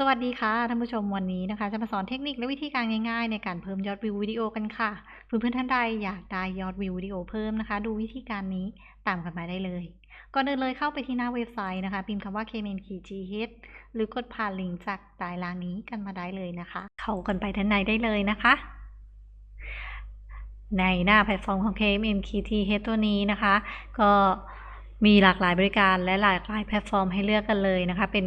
สวัสดีค่ะท่านผู้ชมวันนี้นะคะ จะมาสอนเทคนิคและวิธีการง่ายๆ ในการเพิ่มยอดวิววิดีโอกันค่ะเพื่อนๆท่านใดอยากได้ยอดวิววิดีโอเพิ่มนะคะ ดูวิธีการนี้ตามกันมาได้เลยก่อนอื่นเลยเข้าไปที่หน้าเว็บไซต์นะคะ พิมพ์คำว่า k m n k g h หรือกดผ่านลิงก์จากใต้ล่างนี้กันมาได้เลยนะคะ เข้ากันไปด้านในได้เลยนะคะ ในหน้าแพลตฟอร์มของ KMMKTH ตัวนี้นะคะ ก็มีหลากหลายบริการและหลากหลายแพลตฟอร์มให้เลือกกันเลยนะคะ เป็น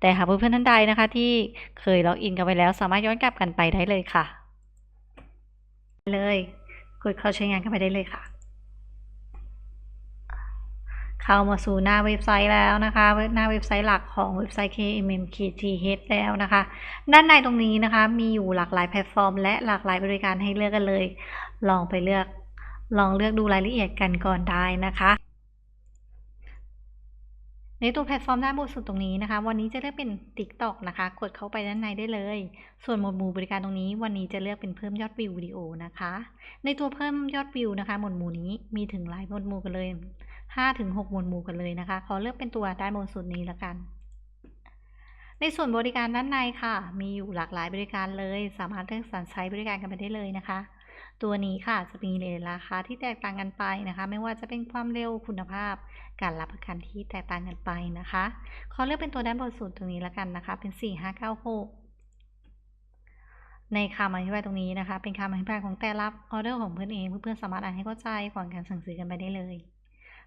แต่หากเพื่อนๆท่านใดนะคะ ที่เคยล็อกอินกันไปแล้ว สามารถย้อนกลับกันไปได้เลยค่ะ เลยกดเข้าใช้งานกันไปได้เลยค่ะ เข้ามาสู่หน้าเว็บไซต์แล้วนะคะ หน้าเว็บไซต์หลักของเว็บไซต์ KMMKTH แล้วนะคะ ด้านในตรงนี้นะคะ มีอยู่หลากหลายแพลตฟอร์ม และหลากหลายบริการให้เลือกกันเลย ลองไปเลือกลองเลือกดูรายละเอียดกันก่อนได้นะคะ ในตัวแพลตฟอร์มด้านบนสุดตรงนี้นะคะ วันนี้จะเลือกเป็น TikTok นะคะ กดเข้าไปด้านในได้เลย ส่วนหมวดหมู่บริการตรงนี้ วันนี้จะเลือกเป็นเพิ่มยอดวิววิดีโอนะคะ ในตัวเพิ่มยอดวิวนะคะหมวดหมู่นี้มีถึงหลายหมวดหมู่กันเลย5ถึง6หมวดหมู่กันเลยนะคะ ขอเลือกเป็นตัวด้านบนสุดนี้ละกัน ในส่วนบริการด้านในค่ะ มีอยู่หลากหลายบริการเลย สามารถเลือกสรรใช้บริการกันไปได้เลยนะคะ ตัวนี้ค่ะจะมีเลทราคาที่แตกต่างกันไปนะคะ ไม่ว่าจะเป็นความเร็วคุณภาพ การรับประกันที่แตกต่างกันไปนะคะขอเลือกเป็นตัวด้านบนสุดตรงนี้ละกันนะคะ เป็น 4596ในคำอธิบายตรงนี้นะคะ เป็นคำอธิบายของแต่ละออเดอร์ของเพื่อนเองเพื่อนๆสามารถอ่านให้เข้าใจก่อนการสั่งซื้อกันไปได้เลย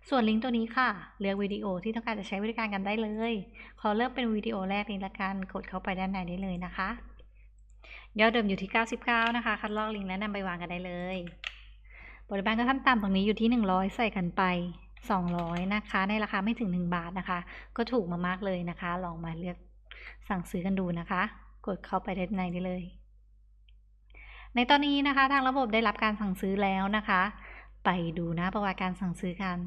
ส่วนลิงก์ตัวนี้ค่ะ เลือกวิดีโอที่ต้องการจะใช้บริการกันได้เลย ขอเลือกเป็นวิดีโอแรกนี้ละกันกดเข้าไปด้านในได้เลยนะคะ ยอดเดิมอยู่ที่ 99 นะคะ คัดลอกลิงก์และนำไปวางกันได้เลยบริบาลก็ขั้นต่ำตรงนี้อยู่ที่ 100 ใส่กันไป 200 นะคะ ในราคาไม่ถึง 1 บาทนะคะ ก็ถูกมามากเลยนะคะ ลองมาเลือกสั่งซื้อกันดูนะคะ กดเข้าไปด้านในได้เลย ในตอนนี้นะคะ ทางระบบได้รับการสั่งซื้อแล้วนะคะ ไปดูน้าประวัติการสั่งซื้อกัน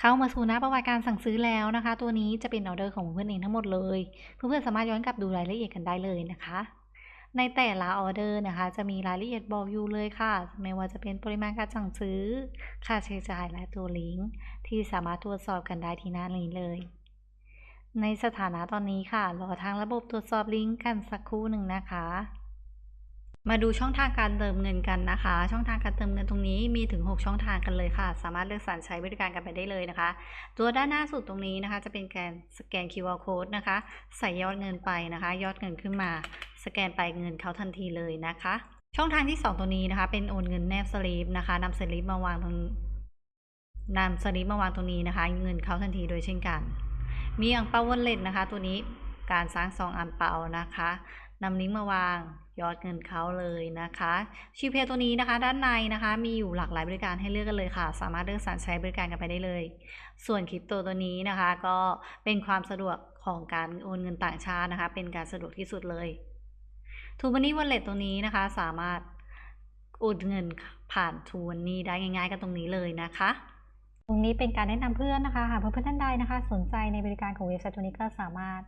เข้ามาสู่หน้าประวัติการสั่งซื้อแล้วนะคะ ตัวนี้จะเป็นออเดอร์ของเพื่อนเองทั้งหมดเลย เพื่อนๆสามารถย้อนกลับดูรายละเอียดกันได้เลยนะคะ ในแต่ละออเดอร์นะคะ จะมีรายละเอียดบอกอยู่เลยค่ะ ไม่ว่าจะเป็นปริมาณการสั่งซื้อ ค่าใช้จ่ายและตัวลิงก์ที่สามารถตรวจสอบกันได้ที่หน้านี้เลย ในสถานะตอนนี้ค่ะ รอทางระบบตรวจสอบลิงก์กันสักครู่หนึ่งนะคะ มาดูช่องทางการเติมเงินกันนะคะ ช่องทางการเติมเงินตรงนี้มีถึง 6 ช่องทางกันเลยค่ะ สามารถเลือกสรรใช้บริการกันไปได้เลยนะคะ ตัวด้านหน้าสุดตรงนี้นะคะ จะเป็นการสแกน QR code นะคะ ใส่ยอดเงินไปนะคะ ยอดเงินขึ้นมา สแกนไปเงินเขาทันทีเลยนะคะ ช่องทางที่ 2 ตัวนี้นะคะ เป็นโอนเงินแนบสลิปนะคะนำสลิปมาวางตรงนำสลิปมาวางตรงนี้นะคะ เงินเขาทันทีโดยเช่นกัน มีอ่างเปาวอลเล็ตนะคะ ตัวนี้การสร้างซองอ่างเปานะคะนำลิงก์มาวาง ยอดเงินเขาเลยนะคะชิวเพย์ตัวนี้นะคะ ด้านในนะคะ มีอยู่หลากหลายบริการให้เลือกกันเลยค่ะ สามารถเลือกสรรใช้บริการกันไปได้เลย ส่วนคริปโตตัวนี้นะคะ ก็เป็นความสะดวกของการโอนเงินต่างชาตินะคะ เป็นการสะดวกที่สุดเลยทูบันนี่วอลเล็ตตัวนี้นะคะ สามารถโอนเงินผ่านทูบันนี่ได้ง่าย ๆ กันตรงนี้เลยนะคะตรงนี้เป็นการแนะนำเพื่อนนะคะหากเพื่อนๆท่านใดนะคะ สนใจในบริการของเว็บไซต์ตัวนี้ก็สามารถ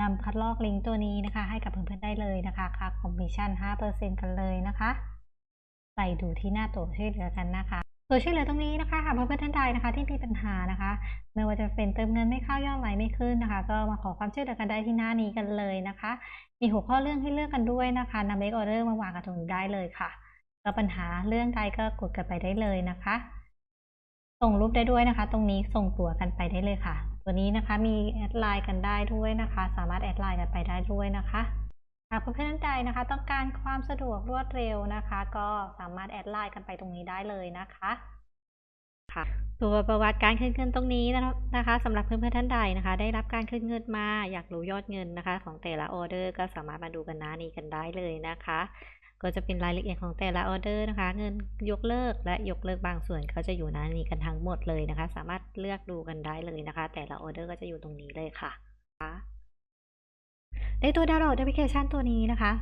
นำคัดลอกลิงก์ตัวนี้นะคะ ให้กับเพื่อนๆได้เลยนะคะค่าคอมมิชชั่น 5%กันเลยนะคะใส่ดูที่หน้าตัวช่วยเหลือกันนะคะตัวช่วยเหลือตรงนี้นะคะหากเพื่อนๆท่านใดนะคะ ที่มีปัญหานะคะไม่ว่าจะเป็นเติมเงินไม่เข้ายอดไหลไม่ขึ้นนะคะ ก็มาขอความช่วยเหลือกันได้ที่หน้านี้กันเลยนะคะ มีหัวข้อเรื่องให้เลือกกันด้วยนะคะนำเมคออเดอร์มาวางกันตรงนี้ได้เลยค่ะแล้วปัญหาเรื่องใดก็กดกันไปได้เลยนะคะ ส่งรูปได้ด้วยนะคะ ตรงนี้ส่งตัวกันไปได้เลยค่ะ ตัวนี้นะคะมีแอดไลน์กันได้ด้วยนะคะ สามารถแอดไลน์กันไปได้ด้วยนะคะหากเพื่อนๆท่านใดนะคะ ต้องการความสะดวกรวดเร็วนะคะ ก็สามารถแอดไลน์กันไปตรงนี้ได้เลยนะคะค่ะตัวประวัติการคืนเงินตรงนี้นะคะสำหรับเพื่อนๆท่านใดนะคะ ได้รับการคืนเงินมาอยากรู้ยอดเงินนะคะ ของแต่ละออเดอร์ก็สามารถมาดูกันหน้านี้กันได้เลยนะคะ ก็จะเป็นรายละเอียดของแต่ละออเดอร์นะคะ เงินยกเลิกและยกเลิกบางส่วนก็จะอยู่หน้านี้กันทั้งหมดเลยนะคะ สามารถเลือกดูกันได้เลยนะคะ แต่ละออเดอร์ก็จะอยู่ตรงนี้เลยค่ะ ในตัวดาวน์โหลดแอปพลิเคชันตัวนี้นะคะ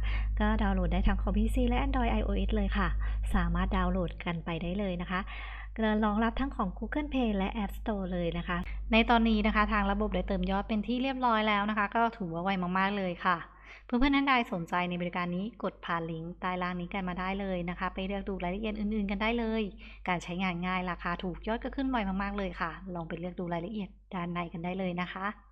ก็ดาวน์โหลดได้ทั้งคอม PC และ Android iOS เลยค่ะ สามารถดาวน์โหลดกันไปได้เลยนะคะรองรับทั้งของ Google Play และ App Store เลยนะคะ ในตอนนี้นะคะ ทางระบบได้เติมยอดเป็นที่เรียบร้อยแล้วนะคะ ก็ถือว่าไวมากๆเลยค่ะ เพื่อนๆท่านใดสนใจในบริการนี้กดผ่านลิงก์ใต้ล่างนี้กันมาได้เลยนะคะ ไปเลือกดูรายละเอียดอื่นๆ กันได้เลย การใช้งานง่ายราคาถูกยอดก็ขึ้นบ่อยมากๆเลยค่ะ ลองไปเลือกดูรายละเอียดด้านในกันได้เลยนะคะ